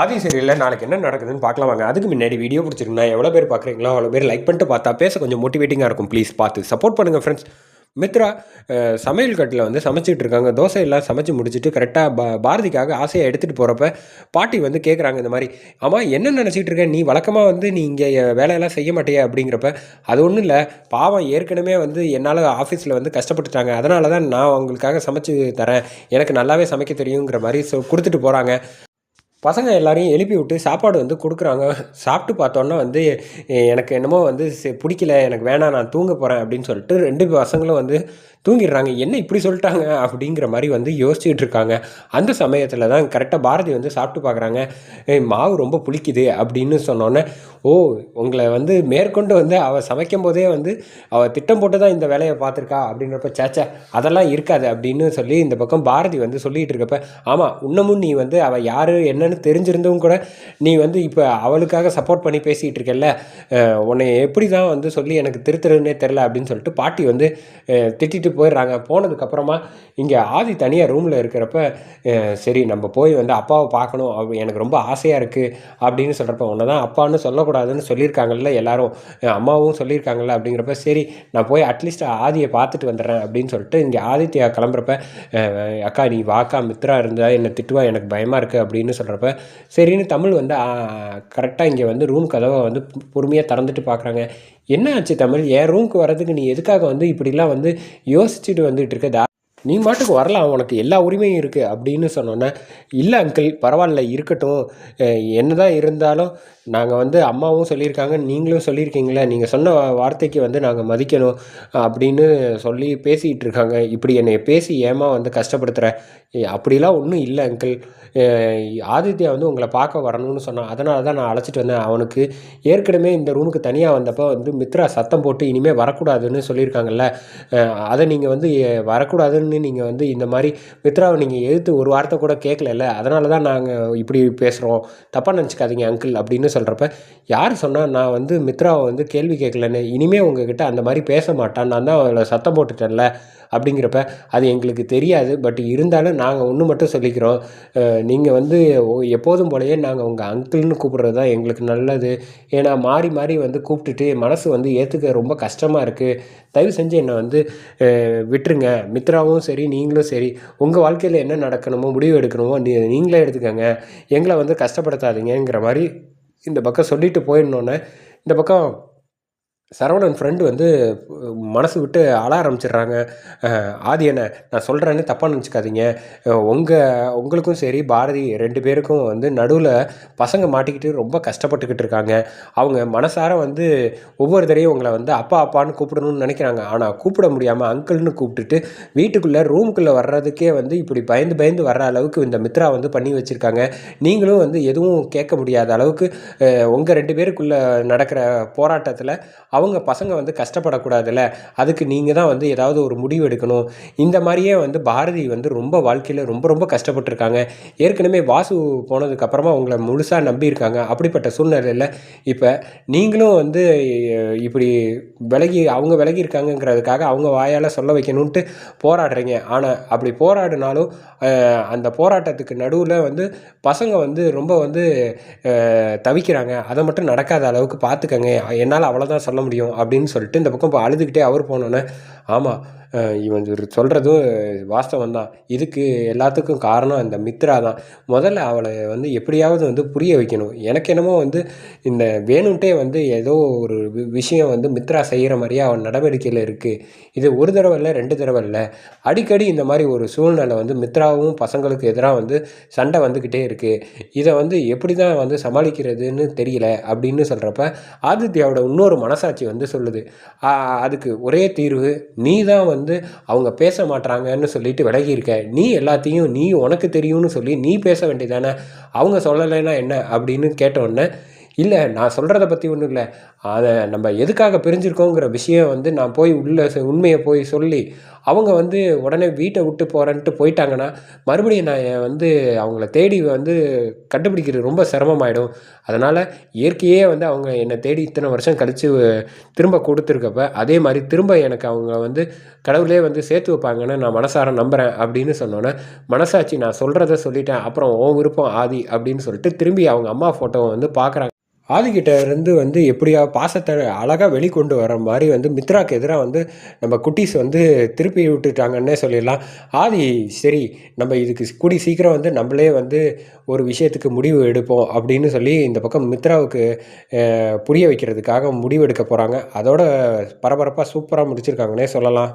ஆதி சீரியலில் நாளைக்கு என்ன நடக்குதுன்னு பார்க்கலாம் வாங்க. அதுக்கு முன்னாடி வீடியோ பிடிச்சிருந்தா எவ்வளோ பேர் பார்க்குறீங்களோ அவ்வளோ பேர் லைக் பண்ணிட்டு பார்த்தா பேச கொஞ்சம் மோட்டிவேட்டிங்காக இருக்கும். ப்ளீஸ் பார்த்து சப்போர்ட் பண்ணுங்கள் ஃப்ரெண்ட்ஸ் மித்ரா சமையல் கட்டில் வந்து சமைச்சிட்டு இருக்காங்க. தோசை எல்லாம் சமைச்சு முடிச்சுட்டு கரெக்டாக பா பாரதிக்காக ஆசையாக எடுத்துகிட்டு போகிறப்ப பாட்டி வந்து கேட்குறாங்க இந்த மாதிரி ஆமாம் என்ன நினச்சிட்டு இருக்க? நீ வழக்கமாக வந்து நீ இங்கே வேலையெல்லாம் செய்ய மாட்டியா? அப்படிங்கிறப்ப அது ஒன்றும் இல்லை. பாவம் ஏற்கனவே வந்து என்னால் ஆஃபீஸில் வந்து கஷ்டப்பட்டுட்டாங்க. அதனால தான் நான் அவங்களுக்காக சமைச்சு தரேன். எனக்கு நல்லாவே சமைக்க தெரியுங்கிற மாதிரி சொ கொடுத்துட்டு போகிறாங்க பசங்க எல்லாரையும் எழுப்பி விட்டு சாப்பாடு வந்து கொடுக்குறாங்க. சாப்பிட்டு பார்த்தோன்னா வந்து எனக்கு என்னமோ வந்து சே- பிடிக்கல எனக்கு வேணாம் நான் தூங்க போகிறேன் அப்படின்னு சொல்லிட்டு ரெண்டு பசங்களும் வந்து தூங்கிடுறாங்க. என்ன இப்படி சொல்லிட்டாங்க? அப்படிங்கிற மாதிரி வந்து யோசிச்சுட்டு இருக்காங்க. அந்த சமயத்தில் தான் கரெக்டாக பாரதி வந்து சாப்பிட்டு பார்க்குறாங்க. மாவு ரொம்ப புளிக்குது அப்படின்னு சொன்னோன்னே ஓ உங்களை வந்து மேற்கொண்டு வந்து அவள் சமைக்கும் போதே வந்து அவள் திட்டம் போட்டு தான் இந்த வேலையை பார்த்துருக்கா அப்படின்றப்ப சேச்சா அதெல்லாம் இருக்காது அப்படின்னு சொல்லி இந்த பக்கம் பாரதி வந்து சொல்லிகிட்டு இருக்கப்ப ஆமாம் இன்னமும் நீ வந்து அவள் யார் என்னன்னு தெரிஞ்சிருந்தும் கூட நீ வந்து இப்போ அவளுக்காக சப்போர்ட் பண்ணி பேசிகிட்டு இருக்கல்ல உன்னை எப்படி தான் வந்து சொல்லி எனக்கு திருத்துறதுனே தெரில அப்படின்னு சொல்லிட்டு பாட்டி வந்து திட்டிட்டு போயிடுறாங்க. போனதுக்கப்புறமா இங்கே ஆதி தனியாக ரூமில் இருக்கிறப்ப சரி நம்ம போய் வந்து அப்பாவை பார்க்கணும். எனக்கு ரொம்ப ஆசையாக இருக்குது அப்படின்னு சொல்கிறப்ப உன்னை தான் அப்பான்னு சொல்லக்கூடாதுன்னு சொல்லியிருக்காங்கல்ல எல்லாரும். அம்மாவும் சொல்லியிருக்காங்கல்ல அப்படிங்கிறப்ப சரி நான் போய் அட்லீஸ்ட் ஆதியை பார்த்துட்டு வந்துடுறேன் அப்படின்னு சொல்லிட்டு இங்கே ஆதித்யா கிளம்புறப்ப அக்கா நீ வாக்கா மித்ரா இருந்தா என்னை திட்டுவா எனக்கு பயமாக இருக்குது அப்படின்னு சொல்கிறப்ப சரின்னு தமிழ் வந்து கரெக்டாக இங்கே வந்து ரூம் கதவை வந்து பொறுமையாக திறந்துட்டு பார்க்குறாங்க என்ன ஆச்சு தமிழ்? என் ரூமுக்கு வர்றதுக்கு நீ எதுக்காக வந்து இப்படிலாம் வந்து யோசிச்சுட்டு வந்துட்டு இருக்க? தா- நீ மாட்டுக்கு வரலாம் உனக்கு எல்லா உரிமையும் இருக்குது அப்படின்னு சொன்னோன்னே இல்லை அங்கிள் பரவாயில்ல இருக்கட்டும். என்ன தான் இருந்தாலும் நாங்கள் வந்து அம்மாவும் சொல்லியிருக்காங்க நீங்களும் சொல்லியிருக்கீங்களே நீங்கள் சொன்ன வார்த்தைக்கு வந்து நாங்கள் மதிக்கணும் அப்படின்னு சொல்லி பேசிகிட்டு இருக்காங்க. இப்படி என்னை பேசி ஏமா வந்து கஷ்டப்படுத்துகிற அப்படிலாம் ஒன்றும் இல்லை அங்கிள். ஆதித்யா வந்து உங்களை பார்க்க வரணும்னு சொன்னான் அதனால தான் நான் அழைச்சிட்டு வந்தேன். அவனுக்கு ஏற்கனவே இந்த ரூமுக்கு தனியாக வந்தப்போ வந்து மித்ரா சத்தம் போட்டு இனிமேல் வரக்கூடாதுன்னு சொல்லியிருக்காங்கல்ல. அதை நீங்கள் வந்து வரக்கூடாதுன்னு நீங்கள் வந்து இந்த மாதிரி மித்ராவை நீங்கள் எதிர்த்து ஒரு வார்த்தை கூட கேட்கலல்ல அதனால தான் நாங்கள் இப்படி பேசுகிறோம் தப்பாக நினச்சிக்காதீங்க அங்கிள் அப்படின்னு சொல்கிறப்ப யார் சொன்னால் நான் வந்து மித்ராவை வந்து கேள்வி கேட்கலன்னு இனிமேல் உங்ககிட்ட அந்த மாதிரி பேச மாட்டான். நான் தான் அவளை சத்தம் போட்டுட்டேன்ல அப்படிங்கிறப்ப அது எங்களுக்கு தெரியாது. பட் இருந்தாலும் நாங்கள் ஒன்று மட்டும் சொல்லிக்கிறோம். நீங்கள் வந்து எப்போதும் போலயே நாங்கள் உங்கள் அங்கிள்னு கூப்பிட்றது தான் எங்களுக்கு நல்லது. ஏன்னா மாறி மாறி வந்து கூப்பிட்டுட்டு மனசு வந்து ஏற்றுக்க ரொம்ப கஷ்டமாக இருக்குது தயவு செஞ்சு என்னை வந்து விட்டுருங்க. மித்ராவும் சரி நீங்களும் சரி உங்கள் வாழ்க்கையில் என்ன நடக்கணுமோ முடிவு எடுக்கணுமோ நீ நீங்களே எடுத்துக்கோங்க. எங்களை வந்து கஷ்டப்படுத்தாதீங்கங்கிற மாதிரி இந்த பக்கம் சொல்லிட்டு போயிடணுன்னே இந்த பக்கம் சரவணன் ஃப்ரெண்டு வந்து மனசு விட்டு அழ ஆரம்பிச்சிடுறாங்க. ஆதி என்ன நான் சொல்கிறேன்னு தப்பாக நினச்சிக்காதீங்க. உங்கள் உங்களுக்கும் சரி பாரதி ரெண்டு பேருக்கும் வந்து நடுவில் பசங்க மாட்டிக்கிட்டு ரொம்ப கஷ்டப்பட்டுக்கிட்டு இருக்காங்க. அவங்க மனசார வந்து ஒவ்வொரு தடையும் உங்களை வந்து அப்பா அப்பான்னு கூப்பிடணும்னு நினைக்கிறாங்க. ஆனால் கூப்பிட முடியாமல் அங்கிள்னு கூப்பிட்டுட்டு வீட்டுக்குள்ளே ரூமுக்குள்ளே வர்றதுக்கே வந்து இப்படி பயந்து பயந்து வர்ற அளவுக்கு இந்த மித்ரா வந்து பண்ணி வச்சுருக்காங்க. நீங்களும் வந்து எதுவும் கேட்க முடியாத அளவுக்கு உங்கள் ரெண்டு பேருக்குள்ளே நடக்கிற போராட்டத்தில் அவங்க பசங்க வந்து கஷ்டப்படக்கூடாதுல்ல. அதுக்கு நீங்கள் தான் வந்து ஏதாவது ஒரு முடிவு எடுக்கணும். இந்த மாதிரியே வந்து பாரதி வந்து ரொம்ப வாழ்க்கையில் ரொம்ப ரொம்ப கஷ்டப்பட்டிருக்காங்க. ஏற்கனவே வாசு போனதுக்கப்புறமா உங்களை முழுசாக நம்பியிருக்காங்க. அப்படிப்பட்ட சூழ்நிலையில் இப்போ நீங்களும் வந்து இப்படி விலகி அவங்க விலகி இருக்காங்கங்கிறதுக்காக அவங்க வாயால் சொல்ல வைக்கணுன்ட்டு போராடுறீங்க. ஆனால் அப்படி போராடினாலும் அந்த போராட்டத்துக்கு நடுவில் வந்து பசங்க வந்து ரொம்ப வந்து தவிக்கிறாங்க. அதை மட்டும் நடக்காத அளவுக்கு பார்த்துக்கங்க. என்னால் அவ்வளோதான் சொல்ல முடியும் அப்படின்னு சொல்லிட்டு இந்த பக்கம் இப்போ அழுதுகிட்டே அவர் போனோன்னே ஆமாம் இவன் இவன் சொல்கிறதும் வாஸ்தவம் தான். இதுக்கு எல்லாத்துக்கும் காரணம் அந்த மித்ரா தான். முதல்ல அவளை வந்து எப்படியாவது வந்து புரிய வைக்கணும். எனக்கு என்னமோ வந்து இந்த வேணும்ட்டே வந்து ஏதோ ஒரு வி- விஷயம் வந்து மித்ரா செய்கிற மாதிரியே அவன் நடவடிக்கையில் இருக்குது இது ஒரு தடவை இல்லை ரெண்டு தடவை இல்லை. அடிக்கடி இந்த மாதிரி ஒரு சூழ்நிலை வந்து மித்ராவும் பசங்களுக்கு எதிராக வந்து சண்டை வந்துக்கிட்டே இருக்குது இதை வந்து எப்படி தான் வந்து சமாளிக்கிறதுன்னு தெரியல அப்படின்னு சொல்கிறப்ப ஆதித்யாவோட இன்னொரு மனசாட்சி வந்து சொல்லுது. அதுக்கு ஒரே தீர்வு நீ தான் வந்து வந்து அவங்க பேச மாட்றாங்கன்னு சொல்லிட்டு விலகி இருக்க நீ எல்லாத்தையும் நீ உனக்கு தெரியும்னு சொல்லி நீ பேச வேண்டியதானே? அவங்க சொல்லலைன்னா என்ன? அப்படின்னு கேட்ட உடனே இல்லை நான் சொல்கிறத பற்றி ஒன்றும் இல்லை. அதை நம்ம எதுக்காக பிரிஞ்சிருக்கோங்கிற விஷயம் வந்து நான் போய் உள்ள உண்மையை போய் சொல்லி அவங்க வந்து உடனே வீட்டை விட்டு போகிறேன்ட்டு போயிட்டாங்கன்னா மறுபடியும் நான் என் வந்து அவங்கள தேடி வந்து கண்டுபிடிக்கிறது ரொம்ப சிரமமாயிடும். அதனால் இயற்கையே வந்து அவங்க என்னை தேடி இத்தனை வருஷம் கழித்து திரும்ப கொடுத்துருக்கப்ப அதே மாதிரி திரும்ப எனக்கு அவங்க வந்து கடவுளே வந்து சேர்த்து வைப்பாங்கன்னு நான் மனசார நம்புகிறேன் அப்படின்னு சொன்னோன்னே மனசாட்சி நான் சொல்கிறத சொல்லிட்டேன். அப்புறம் ஓ விருப்பம் ஆதி அப்படின்னு சொல்லிட்டு திரும்பி அவங்க அம்மா ஃபோட்டோவை வந்து பார்க்குறாங்க ஆதிக்கிட்ட இருந்து வந்து எப்படியா பாசத்தை அழகாக வெளிக்கொண்டு வர மாதிரி வந்து மித்ராக்கு எதிராக வந்து நம்ம குட்டீஸ் வந்து திருப்பி விட்டுட்டாங்கன்னே சொல்லிடலாம். ஆதி சரி நம்ம இதுக்கு கூடி சீக்கிரம் வந்து நம்மளே வந்து ஒரு விஷயத்துக்கு முடிவு எடுப்போம் அப்படின்னு சொல்லி இந்த பக்கம் மித்ராவுக்கு புரிய வைக்கிறதுக்காக முடிவு எடுக்க போகிறாங்க அதோட பரபரப்பாக சூப்பராக முடிச்சிருக்காங்கன்னே சொல்லலாம்.